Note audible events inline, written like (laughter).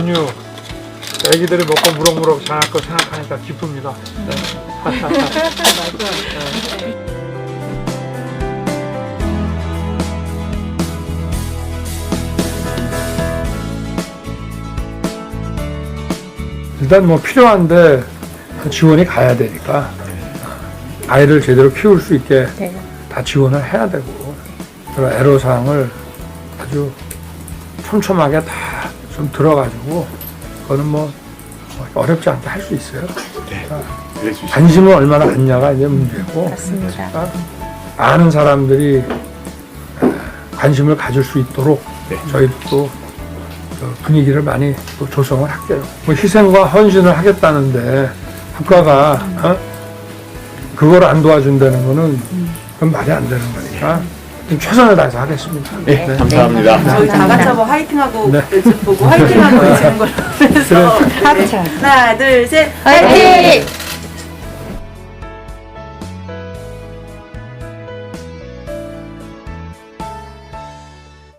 분유. 애기들이 먹고 무럭무럭 자랄 거 생각하니까 기쁩니다. 네. (laughs) 일단 뭐 필요한데 지원이 가야 되니까 아이를 제대로 키울 수 있게 네. 다 지원을 해야 되고 그런 애로사항을 아주 촘촘하게 다 좀 들어가지고 그거는 뭐 어렵지 않게 할 수 있어요. 수 있어요. 관심을 얼마나 갖냐가 이제 문제고 맞습니다. 그러니까 많은 사람들이 관심을 가질 수 있도록 네. 저희도 또그 분위기를 많이 또 조성을 할게요. 뭐 희생과 헌신을 하겠다는데 국가가 어? 그걸 안 도와준다는 거는 그건 말이 안 되는 거니까 최선을 다해서 하겠습니다. 네, 감사합니다. 저희 다 같이 한번 화이팅하고 네. 보고 화이팅하고 (laughs) 외치는 걸로 해서 합쳐. 하나 둘 셋 화이팅!